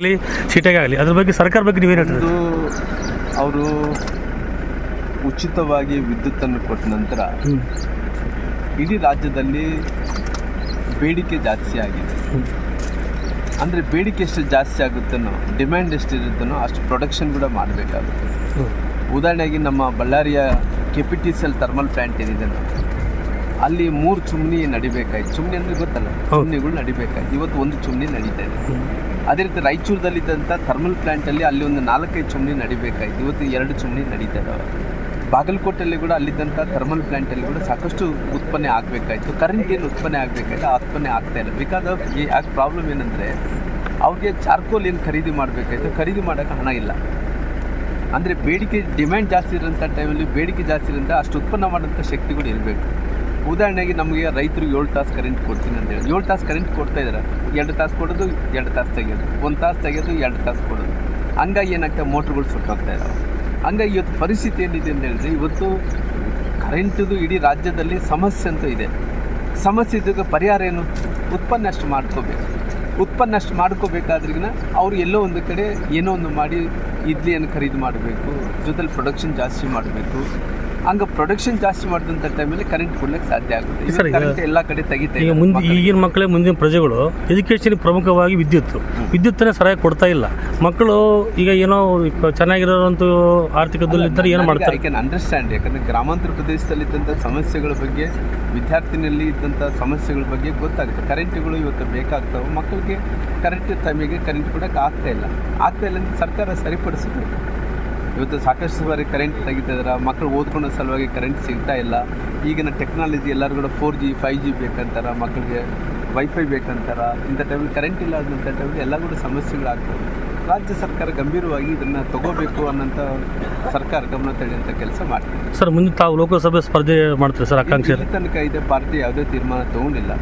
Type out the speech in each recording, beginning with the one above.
ಆಗಲಿ ಸೀಟಾಗೆ ಆಗಲಿ ಅದ್ರ ಬಗ್ಗೆ ಸರ್ಕಾರ ಬಗ್ಗೆ ನೀವೇನು ಹೇಳ್ತೀರಿ? ಅವರು ಉಚಿತವಾಗಿ ವಿದ್ಯುತ್ತನ್ನು ಕೊಟ್ಟ ನಂತರ ಇಡೀ ರಾಜ್ಯದಲ್ಲಿ ಬೇಡಿಕೆ ಜಾಸ್ತಿ ಆಗಿದೆ. ಅಂದರೆ ಬೇಡಿಕೆ ಎಷ್ಟು ಜಾಸ್ತಿ ಆಗುತ್ತನೋ ಡಿಮ್ಯಾಂಡ್ ಎಷ್ಟು ಇರುತ್ತನೋ ಅಷ್ಟು ಪ್ರೊಡಕ್ಷನ್ ಕೂಡ ಮಾಡಬೇಕಾಗುತ್ತೆ. ಉದಾಹರಣೆಗೆ ನಮ್ಮ ಬಳ್ಳಾರಿಯ K P T C L thermal plant ಏನಿದೆ ಅಲ್ಲಿ ಮೂರು ಚುಮ್ನಿ ನಡಿಬೇಕಾಯ್ತು. ಚುಮ್ನಿ ಅಂದರೆ ಗೊತ್ತಲ್ಲ. ಚುಮ್ನಿಗಳು ನಡಿಬೇಕಾಯ್ತು. ಇವತ್ತು ಒಂದು ಚುಮ್ನಿ ನಡೀತಾ ಇದೆ. ಅದೇ ರೀತಿ ರಾಯಚೂರದಲ್ಲಿದ್ದಂಥ ಥರ್ಮಲ್ ಪ್ಲ್ಯಾಂಟಲ್ಲಿ ಅಲ್ಲಿ ಒಂದು ನಾಲ್ಕೈದು ಚುಮ್ನಿ ನಡಿಬೇಕಾಯ್ತು. ಇವತ್ತು ಎರಡು ಚುಮ್ನಿ ನಡೀತಾ ಇದ್ದಾವೆ ಬಾಗಲಕೋಟೆಯಲ್ಲಿ ಕೂಡ ಅಲ್ಲಿದ್ದಂಥ ಥರ್ಮಲ್ ಪ್ಲ್ಯಾಂಟಲ್ಲಿ ಕೂಡ ಸಾಕಷ್ಟು ಉತ್ಪನ್ನ ಆಗಬೇಕಾಯ್ತು. ಕರೆಂಟ್ ಏನು ಉತ್ಪನ್ನ ಆಗಬೇಕಾಯ್ತು? ಆ ಉತ್ಪನ್ನ ಆಗ್ತಾ ಇಲ್ಲ. ಬಿಕಾಸ್ ಆಫ್ ಆಗ ಪ್ರಾಬ್ಲಮ್ ಏನಂದರೆ, ಅವ್ರಿಗೆ ಚಾರ್ಕೋಲ್ ಏನು ಖರೀದಿ ಮಾಡಬೇಕಾಯ್ತು? ಖರೀದಿ ಮಾಡೋಕೆ ಹಣ ಇಲ್ಲ. ಅಂದರೆ ಬೇಡಿಕೆ ಡಿಮ್ಯಾಂಡ್ ಜಾಸ್ತಿ ಇರೋಂಥ ಟೈಮಲ್ಲಿ ಬೇಡಿಕೆ ಜಾಸ್ತಿ ಇರೋಂಥ ಅಷ್ಟು ಉತ್ಪನ್ನ ಮಾಡೋಂಥ ಶಕ್ತಿಗಳು ಇರಬೇಕು. ಉದಾಹರಣೆಗೆ ನಮಗೆ ರೈತರು ಏಳು ತಾಸು ಕರೆಂಟ್ ಕೊಡ್ತೀನಿ ಅಂತ ಹೇಳಿ. ಏಳು ತಾಸು ಕರೆಂಟ್ ಕೊಡ್ತಾ ಇದ್ದಾರೆ. ಎರಡು ತಾಸು ಕೊಡೋದು, ಎರಡು ತಾಸು ತೆಗೆಯೋದು. ಒಂದು ತಾಸು ತೆಗೆಯೋದು, ಎರಡು ತಾಸು ಕೊಡೋದು. ಹಂಗಾಗಿ ಏನಾಗ್ತದೆ ಮೋಟ್ರ್ಗಳು ಸುಟ್ಟೋಗ್ತಾ ಇದ್ದಾವೆ ಹಂಗಾಗಿ ಇವತ್ತು ಪರಿಸ್ಥಿತಿ ಏನಿದೆ ಅಂತ ಹೇಳಿದ್ರೆ, ಇವತ್ತು ಕರೆಂಟದು ಇಡೀ ರಾಜ್ಯದಲ್ಲಿ ಸಮಸ್ಯೆ ಅಂತೂ ಇದೆ. ಸಮಸ್ಯೆ ಇದ್ದಾಗ ಪರಿಹಾರ ಏನು? ಉತ್ಪನ್ನ ಅಷ್ಟು ಮಾಡ್ಕೋಬೇಕು. ಉತ್ಪನ್ನ ಅಷ್ಟು ಮಾಡ್ಕೋಬೇಕಾದ್ರಿಗಿನ ಅವ್ರು ಎಲ್ಲೋ ಒಂದು ಕಡೆ ಏನೋ ಒಂದು ಮಾಡಿ, ಇಡ್ಲಿಯನ್ನು ಖರೀದಿ ಮಾಡಬೇಕು, ಜೊತೆಲಿ ಪ್ರೊಡಕ್ಷನ್ ಜಾಸ್ತಿ ಮಾಡಬೇಕು ಹಂಗೆ ಪ್ರೊಡಕ್ಷನ್ ಜಾಸ್ತಿ ಮಾಡಿದಂಥ ಟೈಮಲ್ಲಿ ಕರೆಂಟ್ ಕೊಡ್ಲಿಕ್ಕೆ ಸಾಧ್ಯ ಆಗುತ್ತೆ. ಕರೆಂಟ್ ಎಲ್ಲ ಕಡೆ ತೆಗಿತಾ ಈಗ ಮುಂದೆ. ಈಗಿನ ಮಕ್ಕಳೇ ಮುಂದಿನ ಪ್ರಜೆಗಳು ಎಜುಕೇಷನ್ ಪ್ರಮುಖವಾಗಿ ವಿದ್ಯುತ್. ವಿದ್ಯುತ್ತನ್ನೇ ಸರಿಯಾಗಿ ಕೊಡ್ತಾ ಇಲ್ಲ. ಮಕ್ಕಳು ಈಗ ಏನೋ ಆರ್ಥಿಕದಲ್ಲಿ ಆರ್ಥಿಕದಲ್ಲಿದ್ದರೆ ಏನು ಮಾಡ್ತಾರೆ? ಐ ಕ್ಯಾನ್ ಅಂಡರ್ಸ್ಟ್ಯಾಂಡ್ ಯಾಕಂದರೆ ಗ್ರಾಮಾಂತರ ಪ್ರದೇಶದಲ್ಲಿ ಇದ್ದಂಥ ಸಮಸ್ಯೆಗಳ ಬಗ್ಗೆ ವಿದ್ಯಾರ್ಥಿನಲ್ಲಿ ಇದ್ದಂಥ ಸಮಸ್ಯೆಗಳ ಬಗ್ಗೆ ಗೊತ್ತಾಗುತ್ತೆ. ಕರೆಂಟ್ಗಳು ಇವತ್ತು ಬೇಕಾಗ್ತವೆ. ಮಕ್ಕಳಿಗೆ ಕರೆಂಟ್ ಟೈಮಿಗೆ ಕರೆಂಟ್ ಕೊಡೋಕೆ ಆಗ್ತಾ ಇಲ್ಲ. ಆಗ್ತಾ ಇಲ್ಲ ಅಂತ ಸರ್ಕಾರ ಸರಿಪಡಿಸಬೇಕು. ಇವತ್ತು ಸಾಕಷ್ಟು ಬಾರಿ ಕರೆಂಟ್ ತೆಗಿತಾ ಇದ್ದಾರೆ ಮಕ್ಕಳು ಓದ್ಕೊಳ್ಳೋ ಸಲುವಾಗಿ ಕರೆಂಟ್ ಸಿಗ್ತಾ ಇಲ್ಲ. ಈಗಿನ ಟೆಕ್ನಾಲಜಿ ಎಲ್ಲರೂ ಕೂಡ ಫೋರ್ ಜಿ ಫೈವ್ ಜಿ ಬೇಕಂತಾರೆ ಮಕ್ಕಳಿಗೆ ವೈಫೈ ಬೇಕಂತಾರ. ಇಂಥ ಟೈಮಲ್ಲಿ ಕರೆಂಟ್ ಇಲ್ಲ ಅನ್ನೋಂಥ ಟೈಮಲ್ಲಿ ಎಲ್ಲ ಕೂಡ ಸಮಸ್ಯೆಗಳಾಗ್ತವೆ. ರಾಜ್ಯ ಸರ್ಕಾರ ಗಂಭೀರವಾಗಿ ಇದನ್ನು ತಗೋಬೇಕು ಅನ್ನೋಂಥ ಸರ್ಕಾರ ಗಮನ ತಡೆಯುವಂಥ ಕೆಲಸ ಮಾಡ್ತೀವಿ ಸರ್ ಮುಂದೆ ತಾವು ಲೋಕಸಭೆ ಸ್ಪರ್ಧೆ ಮಾಡ್ತಾರೆ ಸರ್ ಆಕಾಂಕ್ಷಿ ತನಕ ಇದೆ ಪಾರ್ಟಿ ಯಾವುದೇ ತೀರ್ಮಾನ ತಗೊಂಡಿಲ್ಲ.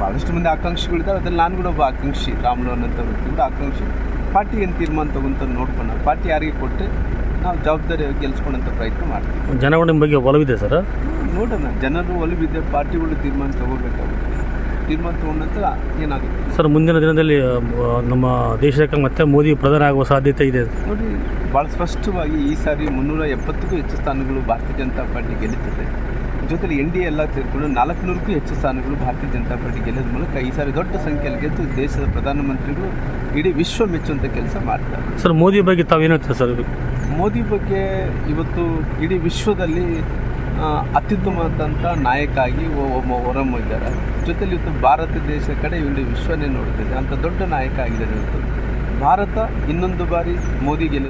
ಭಾಳಷ್ಟು ಮಂದಿ ಆಕಾಂಕ್ಷಿಗಳಿದ್ದಾವೆ ಅದ್ರಲ್ಲಿ ನಾನು ಕೂಡ ಒಬ್ಬ ಆಕಾಂಕ್ಷಿ ರಾಮಲು ಅನ್ನೋಂಥ ವ್ಯಕ್ತಿಯಿಂದ ಆಕಾಂಕ್ಷಿ. ಪಾರ್ಟಿ ಏನು ತೀರ್ಮಾನ ತಗೊಂತ ನೋಡ್ಕೊಂಡು. ಪಾರ್ಟಿ ಯಾರಿಗೆ ಕೊಟ್ಟು ನಾವು ಜವಾಬ್ದಾರಿ ಗೆಲ್ಸ್ಕೊಳ್ಳೋಂಥ ಪ್ರಯತ್ನ ಮಾಡ್ತೀವಿ. ಜನಗಳ ನಿಮ್ಮ ಬಗ್ಗೆ ಒಲವಿದೆ ಸರ್? ನೋಡೋಣ ಜನರು ಒಲವಿದೆ ಪಾರ್ಟಿಗಳು ತೀರ್ಮಾನ ತಗೋಬೇಕಾಗುತ್ತೆ. ತೀರ್ಮಾನ ತಗೊಂಡ ನಂತರ ಏನಾಗುತ್ತೆ? ಸರ್ ಮುಂದಿನ ದಿನದಲ್ಲಿ ಆ, ನಮ್ಮ ದೇಶಕ್ಕೆ ಮತ್ತೆ ಮೋದಿ ಪ್ರಧಾನ ಆಗುವ ಸಾಧ್ಯತೆ ಇದೆ. ನೋಡಿ ಭಾಳ ಸ್ಪಷ್ಟವಾಗಿ ಈ ಸಾರಿ ಮುನ್ನೂರ ಎಪ್ಪತ್ತಕ್ಕೂ ಹೆಚ್ಚು ಸ್ಥಾನಗಳು ಭಾರತೀಯ ಜನತಾ ಪಾರ್ಟಿ ಗೆಲ್ಲುತ್ತದೆ. ಜೊತೆಲಿ ಎನ್ ಡಿ ಎಲ್ಲ ಸೇರಿಕೊಂಡು ನಾಲ್ಕುನೂರಕ್ಕೂ ಹೆಚ್ಚು ಸ್ಥಾನಗಳು ಭಾರತೀಯ ಜನತಾ ಪಾರ್ಟಿ ಗೆಲ್ಲೋದ್ರ ಮೂಲಕ ಈ ಸಾರಿ ದೊಡ್ಡ ಸಂಖ್ಯೆಯಲ್ಲಿ ಗೆದ್ದು ದೇಶದ ಪ್ರಧಾನಮಂತ್ರಿಗಳು ಇಡೀ ವಿಶ್ವ ಮೆಚ್ಚುವಂಥ ಕೆಲಸ ಮಾಡ್ತಾರೆ. ಸರ್ ಮೋದಿ ಬಗ್ಗೆ ತಾವೇನು ಸರ್? ಮೋದಿ ಬಗ್ಗೆ ಇವತ್ತು ಇಡೀ ವಿಶ್ವದಲ್ಲಿ ಅತ್ಯುತ್ತಮವಾದಂಥ ನಾಯಕ ಆಗಿ ಹೊರಹೊಮ್ಮಿದ್ದಾರೆ. ಜೊತೆಲಿ ಇವತ್ತು ಭಾರತ ದೇಶ ಕಡೆ ಇಡೀ ವಿಶ್ವನೇ ನೋಡ್ತಿದೆ. ಅಂತ ದೊಡ್ಡ ನಾಯಕ ಆಗಿದ್ದಾರೆ ಇವತ್ತು. ಭಾರತ ಇನ್ನೊಂದು ಬಾರಿ ಮೋದಿ ಗೆಲ್ಲ